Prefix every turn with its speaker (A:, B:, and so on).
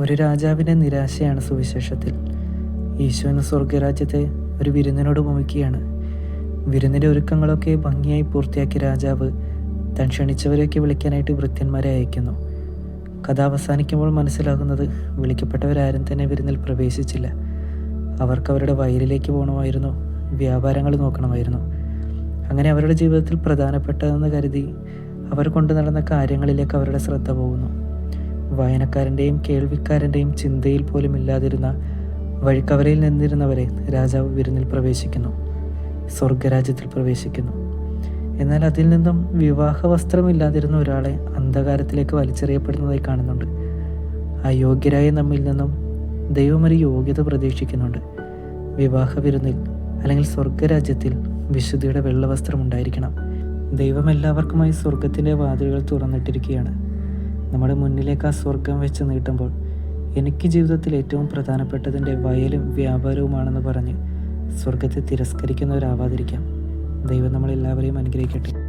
A: ഒരു രാജാവിന്റെ നിരാശയാണ് സുവിശേഷത്തിൽ. ഈശോ എന്ന സ്വർഗരാജ്യത്തെ ഒരു വിരുന്നിനോട് ഉപമിക്കുകയാണ് വിരുന്നിന്റെ ഒരുക്കങ്ങളൊക്കെ ഭംഗിയായി പൂർത്തിയാക്കിയ രാജാവ് താൻ ക്ഷണിച്ചവരെയൊക്കെ വിളിക്കാനായിട്ട് വൃത്യന്മാരെ അയക്കുന്നു. കഥ അവസാനിക്കുമ്പോൾ മനസ്സിലാകുന്നത് വിളിക്കപ്പെട്ടവരാരും തന്നെ വിരുന്നിൽ പ്രവേശിച്ചില്ല. അവർക്ക് അവരുടെ വയലിലേക്ക് പോകണമായിരുന്നു വ്യാപാരങ്ങൾ നോക്കണമായിരുന്നു. അങ്ങനെ അവരുടെ ജീവിതത്തിൽ പ്രധാനപ്പെട്ടതെന്ന് കരുതി അവർ കൊണ്ടു നടന്ന കാര്യങ്ങളിലേക്ക് അവരുടെ ശ്രദ്ധ പോകുന്നു. വായനക്കാരന്റെയും കേൾവിക്കാരന്റെയും ചിന്തയിൽ പോലും ഇല്ലാതിരുന്ന വഴിക്കവരയിൽ നിന്നിരുന്നവരെ രാജാവ് വിരുന്നിൽ പ്രവേശിക്കുന്നു. സ്വർഗരാജ്യത്തിൽ പ്രവേശിക്കുന്നു. എന്നാൽ അതിൽ നിന്നും വിവാഹ വസ്ത്രമില്ലാതിരുന്ന ഒരാളെ അന്ധകാരത്തിലേക്ക് വലിച്ചെറിയപ്പെടുന്നതായി കാണുന്നുണ്ട്. അയോഗ്യരായ നമ്മിൽ നിന്നും ദൈവം ഒരു യോഗ്യത പ്രതീക്ഷിക്കുന്നുണ്ട്. വിവാഹ വിരുന്നിൽ അല്ലെങ്കിൽ സ്വർഗരാജ്യത്തിൽ വിശുദ്ധിയുടെ വെള്ളവസ്ത്രം ഉണ്ടായിരിക്കണം. ദൈവം എല്ലാവർക്കുമായി സ്വർഗത്തിന്റെ വാതിലുകൾ തുറന്നിട്ടിരിക്കുകയാണ്. നമ്മുടെ മുന്നിലേക്ക് ആ സ്വർഗം വെച്ച് നീട്ടുമ്പോൾ എനിക്ക് ജീവിതത്തിൽ ഏറ്റവും പ്രധാനപ്പെട്ടതിന്റെ വയലും വ്യാപാരവുമാണെന്ന് പറഞ്ഞ് സ്വർഗത്തെ തിരസ്കരിക്കുന്നവരാവാതിരിക്കാം. ദൈവം നമ്മളെല്ലാവരെയും അനുഗ്രഹിക്കട്ടെ.